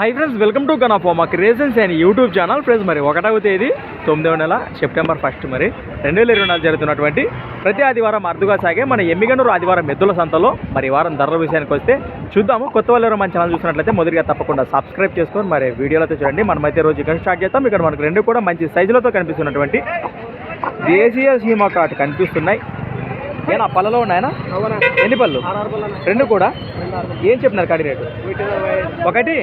Hi friends welcome to gun of మా creations and YouTube channel friends మరి ఒకటవ తేదీ తొమ్మిదవ నెల సెప్టెంబర్ ఫస్ట్ మరి. రెండు వేల ఇరవై నాలుగు జరుగుతున్నటువంటి ప్రతి ఆదివారం అరుదుగా సాగే మన ఎమ్మిగనూరు ఆదివారం మెద్దుల సంతలో. మరి వారం ధరల విషయానికి వస్తే చూద్దాము. కొత్త వాళ్ళు మన ఛానల్ చూసినట్లయితే మొదటిగా తప్పకుండా సబ్స్క్రైబ్ చేసుకొని మరి వీడియోలతో చూడండి. మనమైతే రోజు ఇక్కడ స్టార్ట్ చేస్తాం. ఇక్కడ మనకు రెండు కూడా మంచి సైజులతో కనిపిస్తున్నటువంటి దేశీయ సీమా కార్ట్ కనిపిస్తున్నాయి. ఏనా పళ్ళలో ఉన్నాయనా ఎన్ని పళ్ళు? రెండు కూడా? ఏం చెప్పినారు కాడి రేటు? ఒకటి?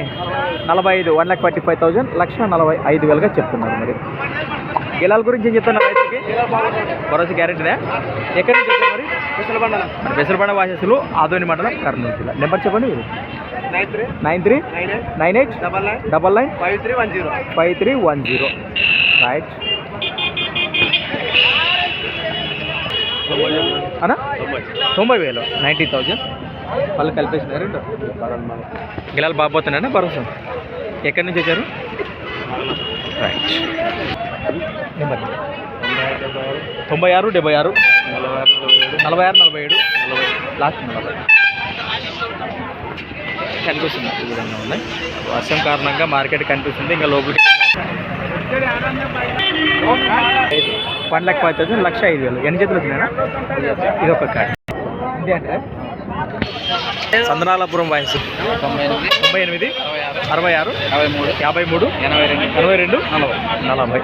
నలభై ఐదు. One lakh forty five thousand లక్ష నలభై ఐదు వేలుగా చెప్తున్నారు మరి. గిలాల గురించి ఏం చెప్తున్నారు రైతుకి భరోసా గ్యారెంటీనే? ఎక్కడి నుంచి వచ్చారు మరి? విసలబండల మరి వెసలబండ వాసస్సులు ఆదోని మండలం కర్నూలు జిల్లా. నెంబర్ చెప్పండి nine three. Nine eight? Double nine. Double nine? Five three one zero. Five three one zero. Right. అనా తొంభై వేలు. Ninety thousand. వాళ్ళు కలిపేసినారు గిలాలు బాబోతున్నారా భరోసా. ఎక్కడి నుంచి వచ్చారు? రైట్. నెంబర్. తొంభై ఆరు డెబ్బై ఆరు. నలభై ఆరు నలభై ఏడు. లాస్ట్ నలభై కనిపిస్తుంది. ఈ విధంగా ఉన్నాయి. వర్షం కారణంగా మార్కెట్ కనిపిస్తుంది. ఇంకా లోపలికి వన్ లాక్ ఫైవ్ థౌసండ్ లక్ష ఐదు వేలు. ఎన్ని చేతులు వచ్చినాయనా ఇది ఒక కార్డ్ ఇది అంటే? చందనాలపురం వయసు. తొంభై ఎనిమిది అరవై ఆరు యాభై మూడు యాభై మూడు ఎనభై రెండు ఎనభై రెండు నలభై. నలభై.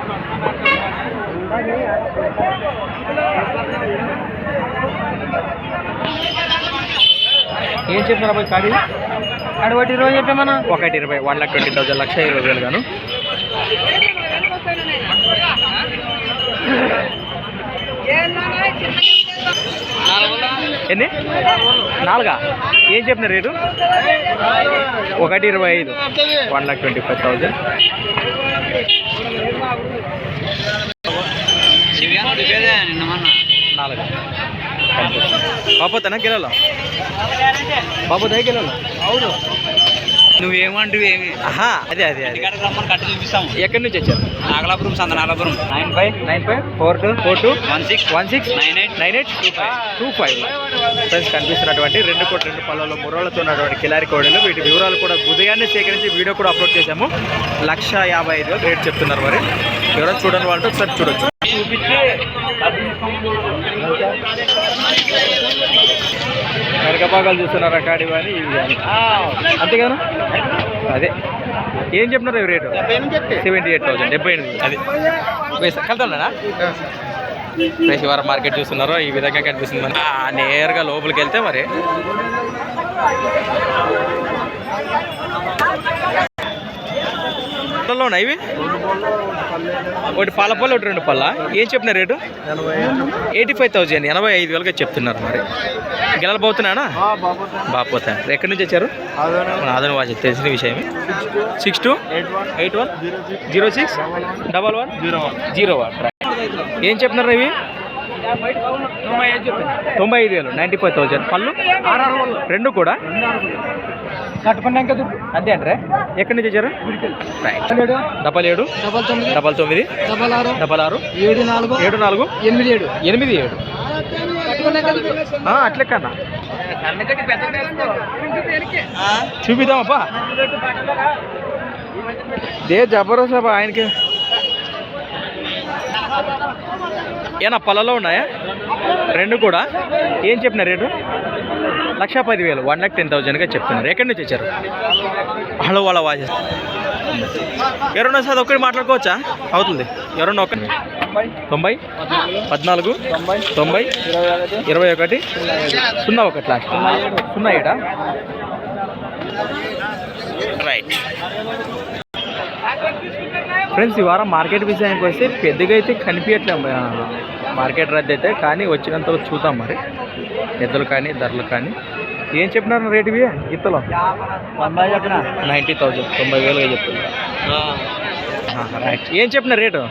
ఏం చెప్పినారు అబ్బాయి కాడి? అడవటి రోజు చెప్పామన్నా ఒకటి ఇరవై వన్ లాక్ ట్వంటీ థౌసండ్ లక్ష ఇరవై వేలు గాను. ఎన్ని? నాలుగా? ఏం చెప్పిన రేటు? ఒకటి ఇరవై ఐదు. One lakh twenty five thousand. నాలుగు. బాపోతానా గిలలో బాపోతాయి గిలలో అవును నువ్వేమంటివి ఏమి ఆహా అదే అదే అదే. రమ్మని కట్ట చూపిస్తాము. ఎక్కడి నుంచి వచ్చారు? నాగలాపురం సంత Nagalapuram nine five nine five four two four two one six one six nine eight nine eight two five two five. Friends కనిపిస్తున్నటువంటి రెండు కోటి రెండు పళ్ళలో ముర్రాలతో ఉన్నటువంటి కిలారి కోడలు. వీటి వివరాలు కూడా ఉదయాన్నే సేకరించి వీడియో కూడా అప్లోడ్ చేశాము. లక్ష యాభై ఐదు రేట్ చెప్తున్నారు మరి. ఎవరైనా చూడని వాళ్ళతో ఒకసారి చూడొచ్చు. చూపించి వెనకపాకాలు చూస్తున్నారా కాడి కానీ ఇవి కానీ అదే. ఏం చెప్తున్నారు ఇవి రేటు? సెవెంటీ ఎయిట్ థౌసండ్ డెబ్బై ఎనిమిది. అది. కలుతానా శివారం మార్కెట్ చూస్తున్నారో ఈ విధంగా కనిపిస్తుంది మరి. నేరుగా లోపలికి వెళ్తే మరి. ఉన్నాయి ఇవి? ఒకటి పాల పళ్ళు ఒకటి రెండు పళ్ళ ఏం చెప్పిన రేటు? ఎయిటీ ఫైవ్ థౌజండ్ ఎనభై ఐదు వేలుగా చెప్తున్నారు మరి. గిలాలు పోతున్నానా బాపోతా ఎక్కడి నుంచి వచ్చారు? ఆదరణ వాచ్ తెలిసిన విషయమే. Six two? Eight one? Zero six? Double one? Zero one. Zero one. ఏం చెప్తున్నారు ఇవి? తొంభై ఐదు వేలు. Ninety five thousand. పళ్ళు? రెండు కూడా? కట్టుకున్నాక అంతే అంటే ఎక్కడి నుంచి వచ్చారు? డబల్ ఏడు. డబల్ తొమ్మిది. డబల్ తొమ్మిది. డబల్ ఆరు. డబల్ ఆరు. ఏడు నాలుగు. ఏడు నాలుగు. ఎనిమిది ఏడు. ఎనిమిది ఏడు. ఆ, అట్లే కన్నా. చూపిద్దామప్పా. దే జబర్దస్త్ ఆయనకి. ఏనా పళ్ళలో ఉన్నాయా? రెండు కూడా? ఏం చెప్పిన రేటు? లక్ష పదివేలు వన్ లాక్ టెన్ థౌజండ్గా చెప్తున్నారు. ఎక్కడి నుంచి వచ్చారు? హలో వాళ్ళ వాచ్ ఎవరన్నా సార్ ఒక్కటి మాట్లాడుకోవచ్చా? అవుతుంది. ఎవరన్నా ఒక్క తొంభై? పద్నాలుగు? తొంభై? ఇరవై ఒకటి? సున్నా ఒకటి లాస్ట్. సున్నా ఏడా? రైట్ ఫ్రెండ్స్ ఈ వారం మార్కెట్ విషయానికి వస్తే పెద్దగా అయితే కనిపించట్లేదు మార్కెట్ రద్దు అయితే కానీ వచ్చినంత వరకు చూద్దాం మరి. ఎద్దులు కానీ ధరలు కానీ. ఏం చెప్పినారు రేటు ఇవి? ఇత్తలో? నైంటీ థౌజండ్ తొంభై వేలుగా చెప్తున్నారు రైట్ ఏం చెప్పిన రేటు?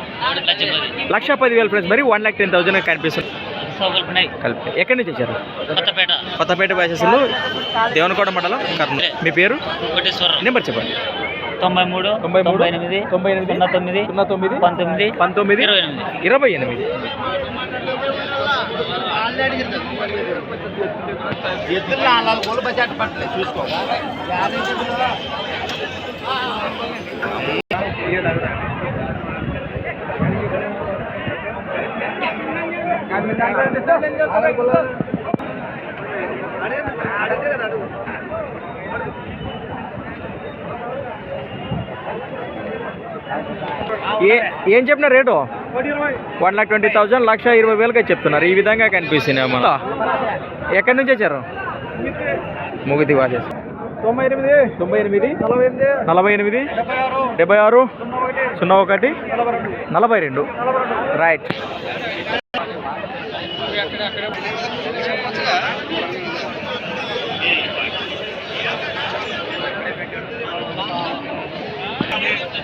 లక్ష పదివేలు ఫ్రెండ్స్ మరి వన్ ల్యాక్ టెన్ థౌజండ్ కనిపిస్తుంది. కలిపి. ఎక్కడి నుంచి వచ్చారు? కొత్తపేట. కొత్తపేట బ్యాసెస్లో దేవనకోట మండలం కర్నూలు. మీ పేరు? నెంబర్ చెప్పండి. తొంభై మూడు తొంభై మూడు, ఎనిమిది తొంభై ఎనిమిది, సున్నా తొమ్మిది సున్నా తొమ్మిది పంతొమ్మిది పంతొమ్మిది ఇరవై ఎనిమిది. ఇరవై ఎనిమిది. నాలుగు కోళ్ళు ఏ ఏం చెప్పిన రేటు? వన్ లాక్ ట్వంటీ థౌజండ్ లక్ష ఇరవై వేలకి చెప్తున్నారు. ఈ విధంగా కనిపిస్తుంది అమ్మ. ఎక్కడి నుంచి వచ్చారు? ముగిది వాజేసి. తొంభై ఎనిమిది. తొంభై ఎనిమిది. నలభై ఎనిమిది. నలభై ఎనిమిది. డెబ్బై ఆరు. సున్నా ఒకటి. నలభై రెండు. రైట్.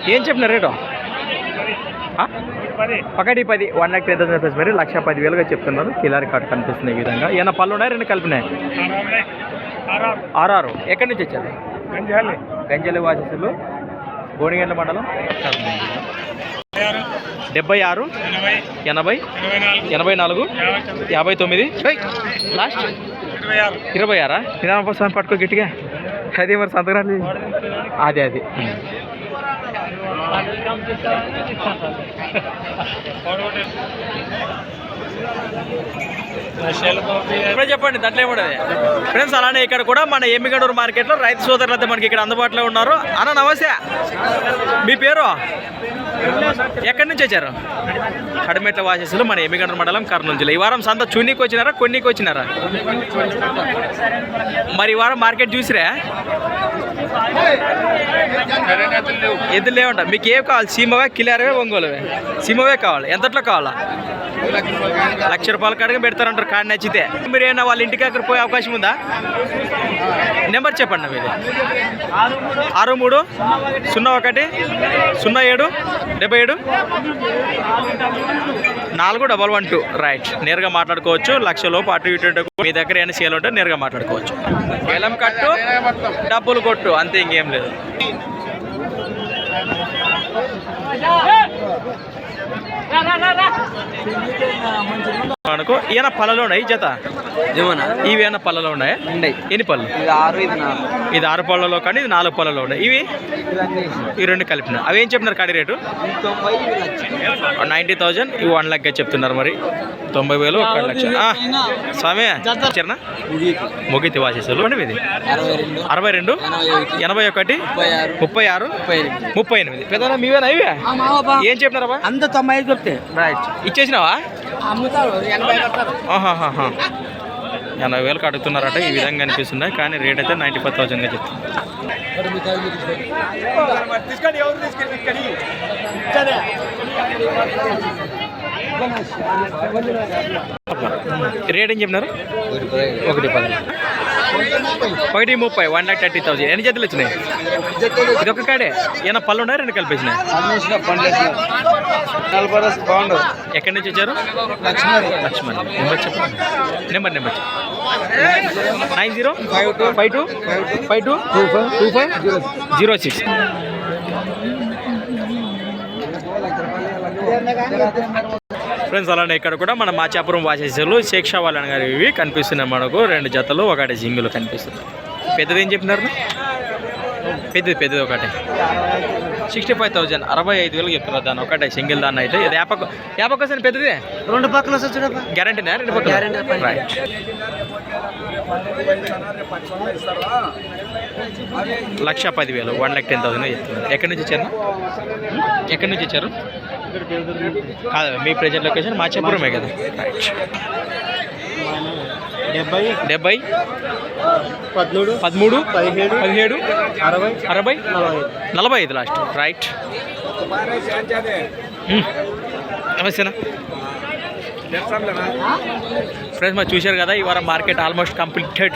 ఏం చెప్పిన రేటు? ఒకటి పది one lakh ten thousand rupees మరి లక్ష పది వేలుగా చెప్తున్నారు. కిలారి కార్డు కనిపిస్తుంది ఈ విధంగా. ఏమైనా పళ్ళు ఉన్నాయి? రెండు కలిపినాయి ఆర్ఆర్ ఎక్కడి నుంచి వచ్చారు? గంజలి. వాసస్సులు గోనిగండ్ల మండలం. డెబ్బై ఆరు. ఎనభై. ఎనభై. నాలుగు. యాభై తొమ్మిది. లాస్ట్. ఇరవై ఆరా. నిదాన పట్టుకో గట్టిగా. అదే మరి సంతకరాలు అదే అది ఇప్పుడే చెప్పండి దాంట్లో ఏముండదు. ఫ్రెండ్స్ అలానే ఇక్కడ కూడా మన ఎమ్మిగడూరు మార్కెట్లో రైతు సోదరులు అయితే మనకి ఇక్కడ అందుబాటులో ఉన్నారు. అన్న నమస్తే. మీ పేరు? ఎక్కడి నుంచి వచ్చారు? కడమెట్ల వాసేసులు మన ఎమ్మిగండ్ర మండలం కర్నూలు జిల్లా. ఈ వారం సంత చూనీకి వచ్చినారా కొన్నికి వచ్చినారా? మరి ఈ వారం మార్కెట్ చూసిరా? ఎద్దులు లేవంట? మీకు ఏం కావాలి? సీమవే కిలారవే ఒంగోలువే? సీమవే కావాలి. ఎంతట్లో కావాలా? లక్ష రూపాయల కాడికి పెడతారంటారు కాడ నచ్చితే. మీరు ఏమైనా వాళ్ళ ఇంటికి అక్కడ పోయే అవకాశం ఉందా? నెంబర్ చెప్పండి మీరు. ఆరు మూడు సున్నా ఒకటి సున్నా ఏడు డెబ్బై ఏడు. నాలుగు డబల్ వన్ టూ. రైట్. నేరుగా మాట్లాడుకోవచ్చు. లక్షలోపు అటు ఇటు మీ దగ్గర ఏమైనా సేల్ ఉంటే నేరుగా మాట్లాడుకోవచ్చు. బెలం కట్టు డబ్బులు కొట్టు. అంతే ఇంకేం లేదు. మనకు ఈయన పళ్ళలో ఉన్నాయి జత? ఇవి ఏమైనా పళ్ళలో ఉన్నాయా? ఎన్ని పళ్ళు? ఇది ఆరు ఇది నాలుగు. ఇది ఆరు పళ్ళలో కానీ ఇది నాలుగు పళ్ళలో ఉన్నాయి. ఇవి? ఈ రెండు కలిపిన. అవి ఏం చెప్పినారు కాడి రేటు? తొంభై లక్ష. Ninety thousand. ఇవి వన్ లాక్గా చెప్తున్నారు మరి. తొంభై వేలు ఒక లక్ష. ఆ, స్వామి చరణా ముగితి. వాసేసారు అండి ఇది అరవై రెండు. ఎనభై ఒకటి. ముప్పై ఆరు. ముప్పై ఎనిమిది. పెద్దనా మీవేనా ఇవే? ఏం చెప్పినారా అంత తొంభై ఐదు రైట్ ఇచ్చేసినావా? అమ్ముతారు ఎనభై వేలకు అడుగుతున్నారట ఈ విధంగా అనిపిస్తున్నాయి కానీ రేట్ అయితే నైంటీ ఫైవ్ థౌసండ్గా చెప్తుంది. రేట్ ఏం చెప్పినారు? ఒకటి పది. ఒకటి ముప్పై వన్ లాక్ థర్టీ థౌసండ్ ఎన్ని జతలు వచ్చినాయి ఇది ఒక కాడే? ఏమైనా పళ్ళు ఉన్నాయి? రెండు కలిపేసినాయి ఎక్కడి నుంచి వచ్చారు? లక్ష్మణ్. లక్ష్మణ్. నెంబర్ చెప్పండి number number nine zero? Five two. Five two? Five two. Two? Five. Two five. Zero six. Friends అలానే ఇక్కడ కూడా మన మాచాపురం శేక్షా వాళ్ళని గారు ఇవి కనిపిస్తున్నాయి మనకు. రెండు జతలు ఒకటి జింగులు కనిపిస్తున్నాయి. పెద్దది ఏం చెప్పినారు? పెద్దది పెద్దది ఒకటి. సిక్స్టీ ఫైవ్ థౌజండ్ అరవై ఐదు వేలు చెప్తున్నారు దాన్ని ఒకటే సింగిల్ దాన్ని అయితే. ఇది యాపక్ యాపక్ వస్తుంది పెద్దది? రెండు పక్కల వస్తుంది గ్యారంటీనా రెండు పక్కల. రైట్ లక్ష పదివేలు వన్ లాక్ టెన్ థౌసండ్ చెప్తున్నారు. ఎక్కడి నుంచి వచ్చారు ఎక్కడి నుంచి వచ్చారు కాదు మీ ప్రజెంట్ లొకేషన్ మాచాపురమే కదా. రైట్ డెబ్బై డెబ్బై పదమూడు పదమూడు పదిహేడు పదిహేడు అరవై అరవై నలభై. నలభై ఐదు లాస్ట్ రైట్ నమస్తేనా ఫ్రెండ్స్ మరి చూశారు కదా ఈ వారం మార్కెట్ ఆల్మోస్ట్ కంప్లీటెడ్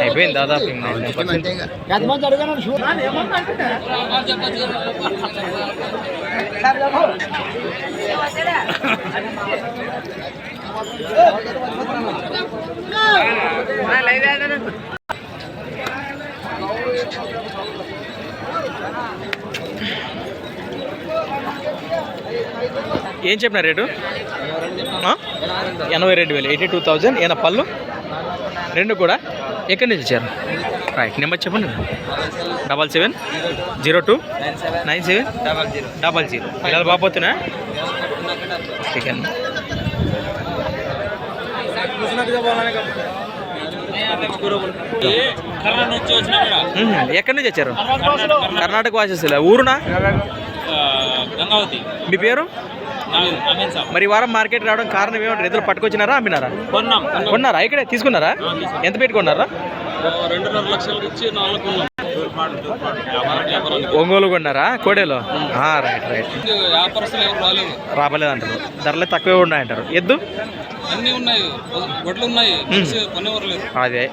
అయిపోయింది దాదాపు ఇంకా 90%. ఎంతమంది అడిగాను ఏం చెప్పిన రేటు? ఎనభై రెండు వేలు ఎయిటీ టూ థౌజండ్ ఈయన పళ్ళు. రెండు కూడా. ఎక్కడి నుంచి ఇచ్చారు రైట్ నెంబర్ చెప్పండి. Double seven zero two nine seven double zero. Double zero పిల్లలు బాగుపోతున్నా చికెన్ ఎక్కడి నుంచి వచ్చారు? కర్ణాటక వాసేసలే ఊరునా? మీ పేరు? మరి వారం మార్కెట్ రావడం కారణం ఏమంటారు? ఎదురు పట్టుకొచ్చినారా అమ్మినారా? కొన్నాం కొన్నారా? ఇక్కడే తీసుకున్నారా? ఎంత పెట్టుకున్నారా ఒంగోలు కొన్నారా? కోడేలో? Right right. రాబలేదు అంటారు ధరలే తక్కువే ఉన్నాయంటారు. ఎద్దు? అన్నీ ఉన్నాయి. వడ్లు ఉన్నాయి. అదే.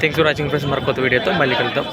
థ్యాంక్స్ ఫర్ వాచింగ్ ఫ్రెండ్స్ మరి కొత్త వీడియోతో మళ్ళీ కలుద్దాం.